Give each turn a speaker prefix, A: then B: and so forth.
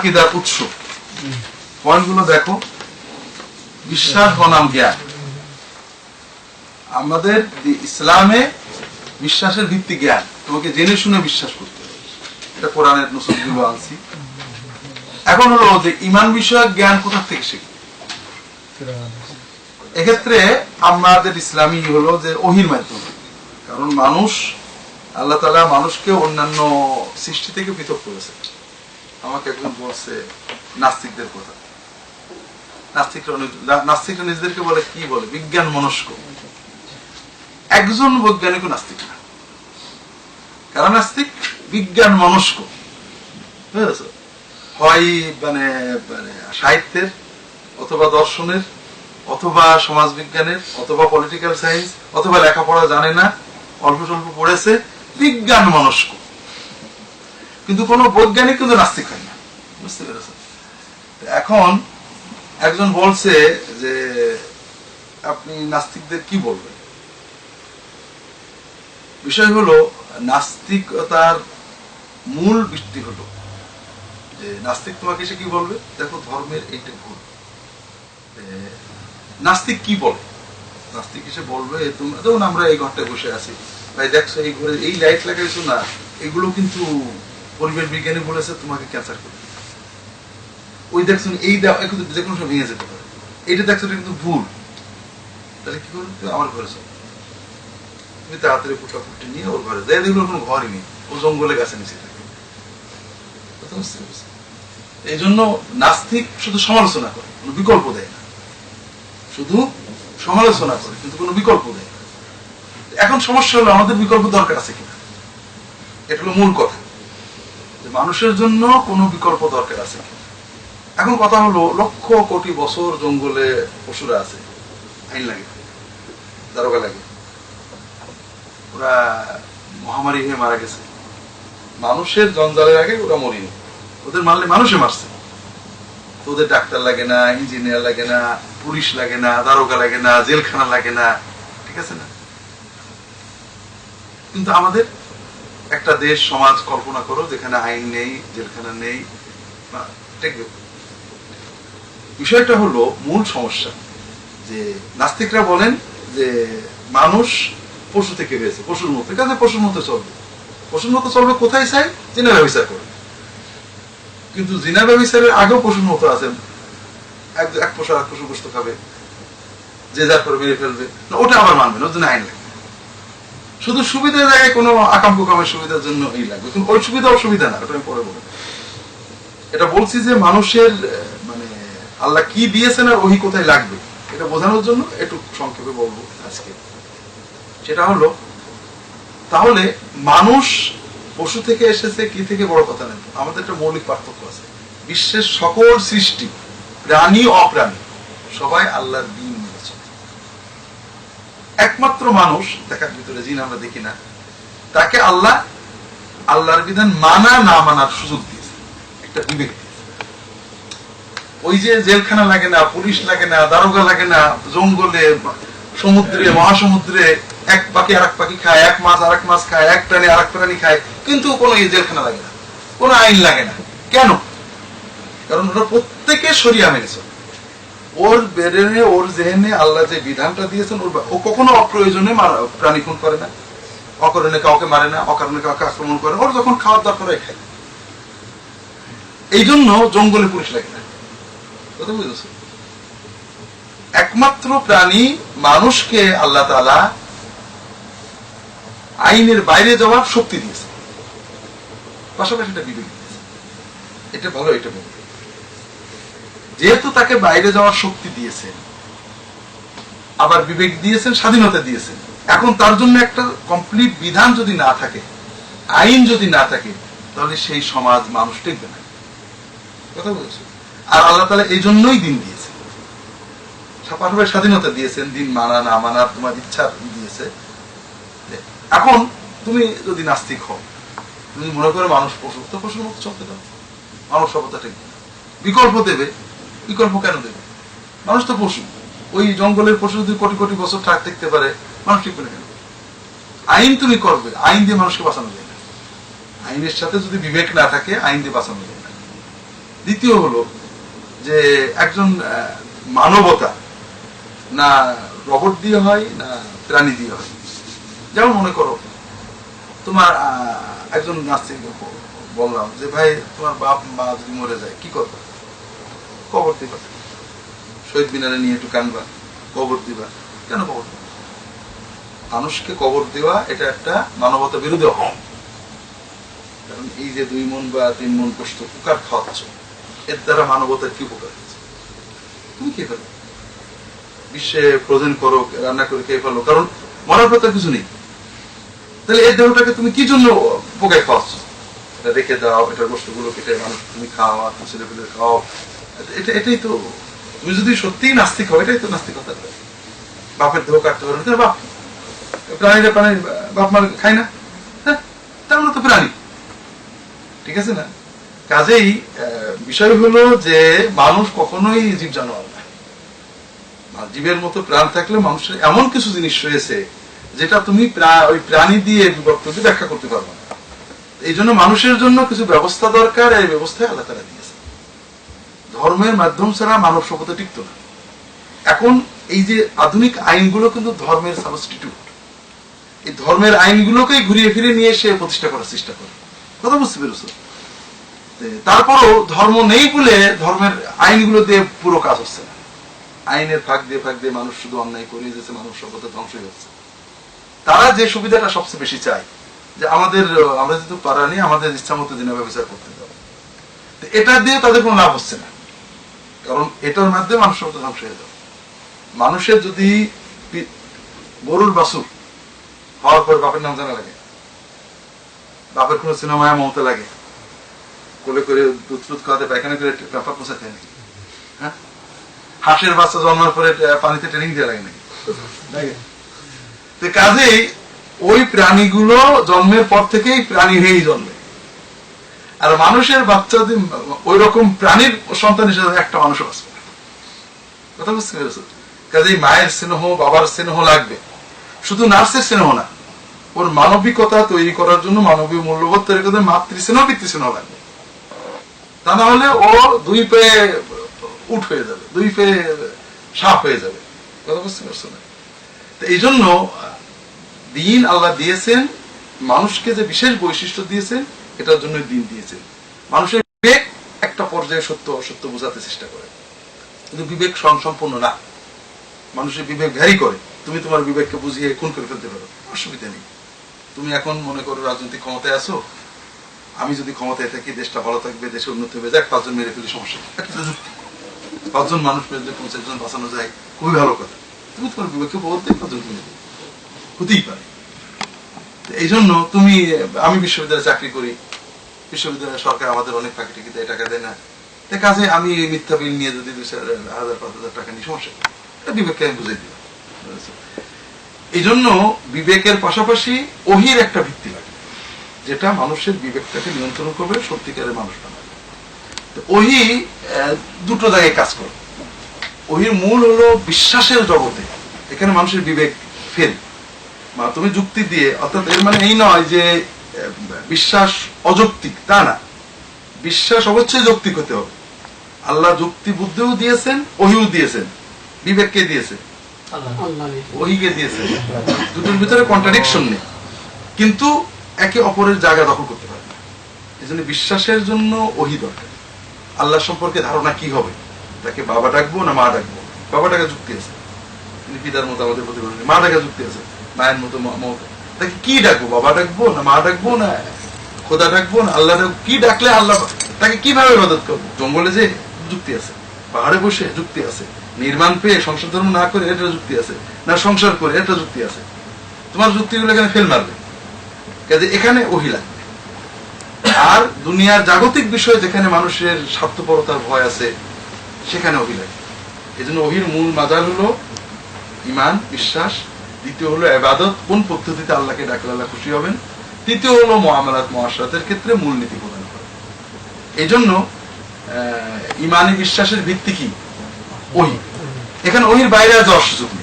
A: আকিদার উৎস। পয়েন্টগুলো দেখো, বিশ্বাস বনাম জ্ঞান। আমাদের ইসলামে বিশ্বাসের ভিত্তি জ্ঞান। তোমাকে জেনে শুনে বিশ্বাস করতে এটা কোরআনের নসুলগুলো আনছি। এখন হলো যে ইমান বিষয়ক জ্ঞান কোথা থেকে শিখবে? এক্ষেত্রে আমাদের ইসলামী হলো যে ওহির মাধ্যমে। কারণ মানুষ, আল্লাহ তালা মানুষকে অন্যান্য সৃষ্টি থেকে পৃথক করেছে আমাকে একজন বলছে, নাস্তিকদের কথা। নাস্তিকরা নাস্তিকরা নিজেদেরকে বলে কি বলে? বিজ্ঞান মনস্ক। একজন বৈজ্ঞানিক নাস্তিক না। কারা নাস্তিক? বিজ্ঞান মনস্ক। হয় মানে মানে সাহিত্যের, অথবা দর্শনের, অথবা সমাজবিজ্ঞানের, অথবা পলিটিক্যাল সায়েন্স অথবা লেখাপড়া জানে না, অল্প স্বল্প পড়েছে, বিজ্ঞান মনস্ক। কিন্তু কোনো বৈজ্ঞানিক কিন্তু নাস্তিক হয় না। বুঝতে পেরেছেন? এখন একজন বলছে যে, আপনি নাস্তিকদের কি বলবেন? বিষয় হলো, নাস্তিকতার মূল ভিত্তি হলো যে, নাস্তিক তোমাকে এসে কি বলবে? দেখো, ধর্মের এইটা ভুল নাস্তিক কি বলে? নাস্তিক এসে বলবে, তোমরা যেমন আমরা এই ঘরটায় বসে আছি। ভাই, দেখছ, এই ঘরে এই লাইট লাগাইছো না, এগুলো কিন্তু পরিবেশ বিজ্ঞানী বলেছে, তোমাকে ক্যান্সার করবে। ওই দেখছ এই দেওয়া যে কোনো সময় ভেঙে যেতে পারে। এইটা দেখছ কিন্তু ভুল। তাহলে কি করবে? তুমি আমার ঘরে চলো তুমি তাড়াতাড়ি ফুটা ফুটে নিয়ে ওর ঘরে যাই দেখল কোনো ঘরই নেই। ও জঙ্গলে গাছে নিচে থাকে? এই জন্য নাস্তিক শুধু সমালোচনা করে, কোনো বিকল্প দেয় না। শুধু সমালোচনা করে, কিন্তু কোনো বিকল্প দেয় না। এখন সমস্যা হলো, আমাদের বিকল্প দরকার আছে কিনা? এটা হলো মূল কথা। মানুষের জন্য কোনো বিকল্প দরকার আছে এখন কথা হলো, লক্ষ কোটি বছর জঙ্গলে পশুরা আছে। আইন লাগে, দারোগা লাগে। ওরা মহামারী হয়ে মারা গেছে। মানুষের জঞ্জালের আগে ওরা মরিনি ওদের মারলে মানুষে মারছে। ওদের ডাক্তার লাগে না, ইঞ্জিনিয়ার লাগে না, পুলিশ লাগে না, দারোগা লাগে না, জেলখানা লাগে না, ঠিক আছে না? কিন্তু আমাদের একটা দেশ সমাজ কল্পনা করো যেখানে আইন নেই জেলখানা নেই বিষয়টা হলো মূল সমস্যা যে নাস্তিকরা বলেন যে মানুষ পশু থেকে পেয়েছে পশুর মতো কাজে পশুর মতো চলবে? পশুর মতো চলবে কোথায় চাই জিনা ব্যবসা করে। কিন্তু জিনা ব্যবচারের আগেও পশুর মতো আছে। এক পশু এক পশু গোস্ত খাবে যে যা করে মেরে ফেলবে। না, ওটা আবার মানবে না ওর জন্য আইন লাগবে শুধু সুবিধার জায়গায় কোনো আকাম কুকামের সুবিধার জন্য এই লাগবে। কিন্তু ওই সুবিধা অসুবিধা না, ওটা আমি পরে বলব। এটা বলছি যে মানুষের মানে আল্লাহ কি দিয়েছেন আর ওহি কোথায় লাগবে, এটা বোঝানোর জন্য একটু সংক্ষেপে বলব আজকে। সেটা হলো, তাহলে মানুষ পশু থেকে এসেছে, কি থেকে বড় কথা নেই আমাদের একটা মৌলিক পার্থক্য আছে। বিশ্বের সকল সৃষ্টি, প্রাণী, অপ্রাণী, সবাই আল্লাহর মেনেছে একমাত্র মানুষ, দেখার ভিতরে জিন আমরা দেখি না, তাকে আল্লাহ, আল্লাহর বিধান মানা না মানার সুযোগ দিয়েছে। একটা বিবেক ওই যে জেলখানা লাগে না, পুলিশ লাগে না, দারোগা লাগে না, জঙ্গলে, সমুদ্রে, মহাসমুদ্রে এক পাখি আর এক পাখি খায়, এক মাছ আর এক মাছ খায়, এক প্রাণী আর এক প্রাণী খায়, কিন্তু কোনো এই জেলখানা লাগে না, কোনো আইন লাগে না। কেন? কারণ ওরা প্রত্যেকে সরিয়া মেনেছে। ওর বেরেনে ওর জেহেনে আল্লাহ যে বিধানটা দিয়েছেন, ওর ও কখনো অপ্রয়োজনে প্রাণী খুন করে না। অকারণে কাউকে মারে না, অকারণে কাউকে আক্রমণ করে। ওর যখন খাওয়ার দরকার হয়, খায়। এই জন্য জঙ্গলে পুলিশ লাগে না। কথা বুঝেছ? একমাত্র প্রাণী মানুষকে আল্লাহ তালা আইনের বাইরে যাওয়ার শক্তি দিয়েছে। পাশাপাশি এটা বিবেক দিয়েছে। এটা ভালো এটা ভালো যেহেতু তাকে বাইরে যাওয়ার শক্তি দিয়েছেন, আবার বিবেক দিয়েছেন, স্বাধীনতা দিয়েছেন, এখন তার জন্য একটা কমপ্লিট বিধান যদি না থাকে, আইন যদি না থাকে, তাহলে সেই সমাজ মানুষ টিকবে না। কথা বলছো আর আল্লাহ তালা এই জন্যই দিন দিয়েছে পাশাপাশি স্বাধীনতা দিয়েছেন, দিন মানা, না মানা, তোমার ইচ্ছা দিয়েছে। এখন তুমি যদি নাস্তিক হও, তুমি মনে করো মানুষ পশু, তো পশুর মতো চলতে দাও মানব সভ্যতা ঠিক বিকল্প দেবে বিকল্প কেন দেবে? মানুষ তো পশু। ওই জঙ্গলের পশু যদি কোটি কোটি বছর ঠাক থাকতে পারে, মানুষ ঠিক করে কেন আইন তুমি করবে, আইন দিয়ে মানুষকে বাঁচানো যায় না। আইনের সাথে যদি বিবেক না থাকে, আইন দিয়ে বাঁচানো যায় না। দ্বিতীয় হলো যে একজন মানবতা, না রবট দিয়ে হয়, না প্রাণী দিয়ে হয়। যেমন মনে করো, তোমার একজন নাস্তিক বললাম যে, ভাই, তোমার বাপ মা যদি মরে যায়, কি করবে? কবর দিবা। শহীদ মিনারে নিয়ে একটু কানবা কবর দিবা। কেন কবর মানুষকে কবর দেওয়া, এটা একটা মানবতা বিরোধী অপরাধ। কারণ এই যে দুই মন বা তিন মন কষ্ট কুকার খাওয়াচ্ছ, এর দ্বারা মানবতার কি উপকার হচ্ছে? তুমি কি ফেলো বিশ্বে ফ্রোজেন করো, রান্না করে খেয়ে ফেলো, কারণ মরার আর কিছু নেই। তাহলে এই দেহটাকে তুমি কি জন্য পোকায় খাওয়াচ্ছ? এটা রেখে দাও, এটার বস্তুগুলো কেটে মানুষ তুমি খাও, আর ছেলে পেলে খাও এটা- এটা এটাই তো তুমি যদি সত্যিই নাস্তিক হও, এটাই তো নাস্তিকতা বাপের দেহ কাটতে পারো না বাপ। প্রাণীরা প্রাণী, বাপ মার খায় না। হ্যাঁ? তার মানে তো প্রাণী। ঠিক আছে না? কাজেই বিষয় হলো যে মানুষ কখনোই জীব জানোয়ার না। জীবের মতো প্রাণ থাকলে মানুষের এমন কিছু জিনিস রয়েছে যেটা তুমি ওই প্রাণী দিয়ে বিভক্ত ব্যাখ্যা করতে পারবে না। এই জন্য মানুষের জন্য কিছু ব্যবস্থা দরকার, এই ব্যবস্থায় তারা দিয়েছে ধর্মের মাধ্যম ছাড়া মানব সভ্যতা টিকত না। এখন এই যে আধুনিক আইনগুলো কিন্তু ধর্মের সাবস্টিটিউট এই ধর্মের আইনগুলোকেই ঘুরিয়ে ফিরে নিয়ে সে প্রতিষ্ঠা করার চেষ্টা করে। কথা বুঝতে পেরেছ? তারপরও ধর্ম নেই বলে ধর্মের আইনগুলো দিয়ে পুরো কাজ হচ্ছে না। আইনের ফাঁক দিয়ে ফাঁক দিয়ে মানুষ শুধু অন্যায় করিয়ে যেছে মানুষ সভ্যতা ধ্বংস হয়ে যাচ্ছে। তারা যে সুবিধাটা সবচেয়ে বেশি চায়, যে আমাদের, আমরা যেহেতু পারা নেই, আমাদের ইচ্ছা মতো দিনে ব্যবচার করতে তো এটা দিয়ে তাদের কোনো লাভ হচ্ছে না। কারণ এটার মাধ্যমে মানুষ সভ্যতা ধ্বংস হয়ে যাবে। মানুষের যদি গরুর বাসুর হওয়ার পর বাপের নাম জানা লাগে, বাপের কোনো সিনেমায় মমতা লাগে, কোলে করে দুধ টুধ খাওয়াতে পায়খানা করে ব্যাপার পোষাতে নাকি? হ্যাঁ? হাঁসের বাচ্চা জন্মার পরে পানিতে ট্রেনিং দেওয়া লাগে নাকি? কাজেই ওই প্রাণীগুলো জন্মের পর থেকেই প্রাণী হয়েই জন্মে। আর মানুষের বাচ্চা যদি ওই রকম প্রাণীর সন্তান হিসেবে একটা মানুষও বাঁচবে কথা বুঝতে পেরেছ? কাজেই মায়ের স্নেহ, বাবার স্নেহ লাগবে। শুধু নার্সের স্নেহ না, ওর মানবিকতা তৈরি করার জন্য মানবীয় মূল্যবোধ তৈরি করতে মাতৃ স্নেহ পিতৃ স্নেহ লাগবে। তা না হলে ও দুই পেয়ে উঠ হয়ে যাবে, দুই পেয়ে সাপ হয়ে যাবে। কথা বুঝতে পারছ না? তো এই জন্য দিন আল্লাহ দিয়েছেন, মানুষকে যে বিশেষ বৈশিষ্ট্য দিয়েছেন এটার জন্য দিন দিয়েছেন মানুষের বিবেক একটা পর্যায়ে সত্য, অসত্য বোঝাতে চেষ্টা করে। কিন্তু বিবেক স্বয়ংসম্পূর্ণ না। মানুষের বিবেক ভ্যারি করে। তুমি তোমার বিবেককে বুঝিয়ে খুন করে ফেলতে পারো। অসুবিধা নেই। তুমি এখন মনে করো রাজনৈতিক ক্ষমতায় আছো। আমি যদি ক্ষমতায় থাকি, দেশটা ভালো থাকবে, দেশে উন্নতি হবে, যাক, পাঁচজন মেরে ফেলে, সমস্যা পাঁচজন মানুষ মেরে পঞ্চাশ জন বাঁচানো যায়, খুবই ভালো কথা। তুমি তোমার বিবেককে বলতে পাঁচজন দেবে হতেই পারে। এই জন্য তুমি, আমি বিশ্ববিদ্যালয়ে চাকরি করি বিশ্ববিদ্যালয় সরকার আমাদের অনেক ফাঁকি টিকি দেয়, টাকা দেয় না। তো কাজে আমি এই মিথ্যা বিল নিয়ে যদি দুই হাজার, পাঁচ হাজার টাকা নিই, সমস্যা এটা বিবেককে আমি বুঝাই দিলাম। এই জন্য বিবেকের পাশাপাশি ওহির একটা ভিত্তি লাগে, যেটা মানুষের বিবেকটাকে নিয়ন্ত্রণ করবে, সত্যিকারের মানুষ বানাবে। ওহি দুটো জায়গায় কাজ করে। ওহির মূল হলো বিশ্বাসের জগতে, এখানে মানুষের বিবেক ফেল তুমি যুক্তি দিয়ে, অর্থাৎ এর মানে এই নয় যে বিশ্বাস অযৌক্তিক। তা না। বিশ্বাস অবশ্যই যৌক্তিক হতে হবে। আল্লাহ যুক্তি বুদ্ধিও দিয়েছেন, ওহিও দিয়েছেন, বিবেককে দিয়েছে ওহিকে দিয়েছে দুটোর ভিতরে কন্ট্রাডিকশন নেই। কিন্তু একে অপরের জায়গা দখল করতে পারে না। এই জন্য বিশ্বাসের জন্য ওহি দরকার। আল্লাহ সম্পর্কে ধারণা কি হবে? তাকে বাবা ডাকবো না মা ডাকবো? বাবা ডাকা যুক্তি আছে। পিতার মতো আমাদের প্রতিপালন মা ডাকা যুক্তি আছে। মায়ের মতো তাকে কি ডাকবো? বাবা ডাকবো না মা ডাকবো না? খোদা ডাকবো না আল্লাহ কি ডাকলে আল্লাহ তাকে কীভাবে মদত করব? জঙ্গলে যে যুক্তি আছে, পাহাড়ে বসে যুক্তি আছে, নির্মাণ পেয়ে সংসার ধর্ম না করে এটা যুক্তি আছে, না সংসার করে এটা যুক্তি আছে, তোমার যুক্তিগুলো এখানে ফেল মারবে। কাজে এখানে ওহি লাগবে আর দুনিয়ার জাগতিক বিষয় যেখানে মানুষের স্বার্থপরতার ভয় আছে, সেখানে ওহি লাগবে এই জন্য ওহির মূল মাজার হলো ইমান, বিশ্বাস, দ্বিতীয় হলো এবাদত। কোন পদ্ধতিতে আল্লাহকে ডাকলে আল্লাহ খুশি হবেন? তৃতীয় হলো মহামালাত মহাসাতের ক্ষেত্রে মূলনীতি প্রদান করে। এই জন্য ইমানি বিশ্বাসের ভিত্তি কি? ওহি। এখানে ওহির বাইরে আর যাওয়ার সুযোগ নেই।